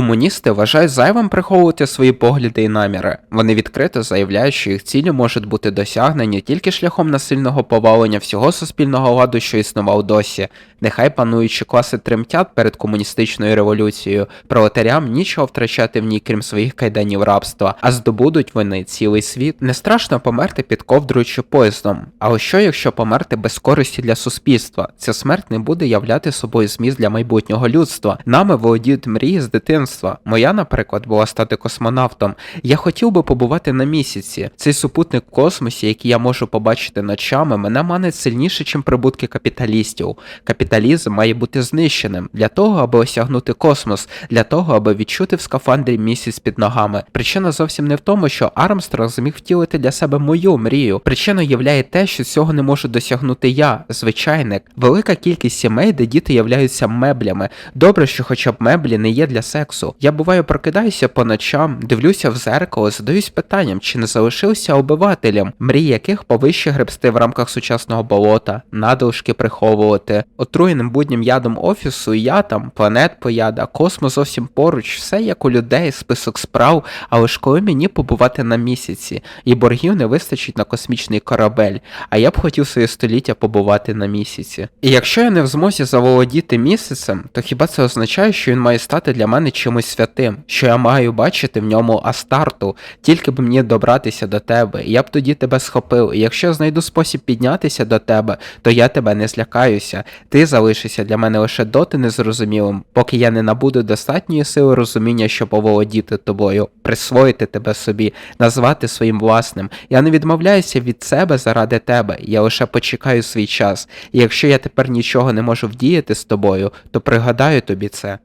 Комуністи вважають зайвим приховувати свої погляди і наміри. Вони відкрито заявляють, що їх цілі можуть бути досягнені тільки шляхом насильного повалення всього суспільного ладу, що існував досі. Нехай пануючі класи тремтять перед комуністичною революцією, пролетарям нічого втрачати в ній, крім своїх кайданів рабства, а здобудуть вони цілий світ. Не страшно померти під ковдрою чи поїздом. А що, якщо померти без користі для суспільства? Ця смерть не буде являти собою зміст для майбутнього людства. Нами володіють мрії з дитинства. Моя, наприклад, була стати космонавтом. Я хотів би побувати на місяці. Цей супутник в космосі, який я можу побачити ночами, мене манить сильніше, чим прибутки капіталістів. Капіталізм має бути знищеним для того, аби осягнути космос, для того, аби відчути в скафандрі місяць під ногами. Причина зовсім не в тому, що Армстронг зміг втілити для себе мою мрію. Причиною являє те, що цього не можу досягнути я, звичайник. Велика кількість сімей, де діти являються меблями. Добре, що хоча б меблі не є для сексу. Я буваю прокидаюся по ночам, дивлюся в зеркало, задаюсь питанням, чи не залишився обивателем, мрій яких повище гребсти в рамках сучасного болота, надлишки приховувати. Отруєним буднім ядом офісу, і я там, планет пояда, космос зовсім поруч, все як у людей, список справ, але ж коли мені побувати на місяці, і боргів не вистачить на космічний корабель, а я б хотів своє століття побувати на місяці. І якщо я не в змозі заволодіти місяцем, то хіба це означає, що він має стати для мене чимось святим, що я маю бачити в ньому Астарту, тільки б мені добратися до тебе, я б тоді тебе схопив. І якщо знайду спосіб піднятися до тебе, то я тебе не злякаюся. Ти залишишся для мене лише доти незрозумілим, поки я не набуду достатньої сили розуміння, щоб оволодіти тобою, присвоїти тебе собі, назвати своїм власним. Я не відмовляюся від себе заради тебе, я лише почекаю свій час. І якщо я тепер нічого не можу вдіяти з тобою, то пригадаю тобі це.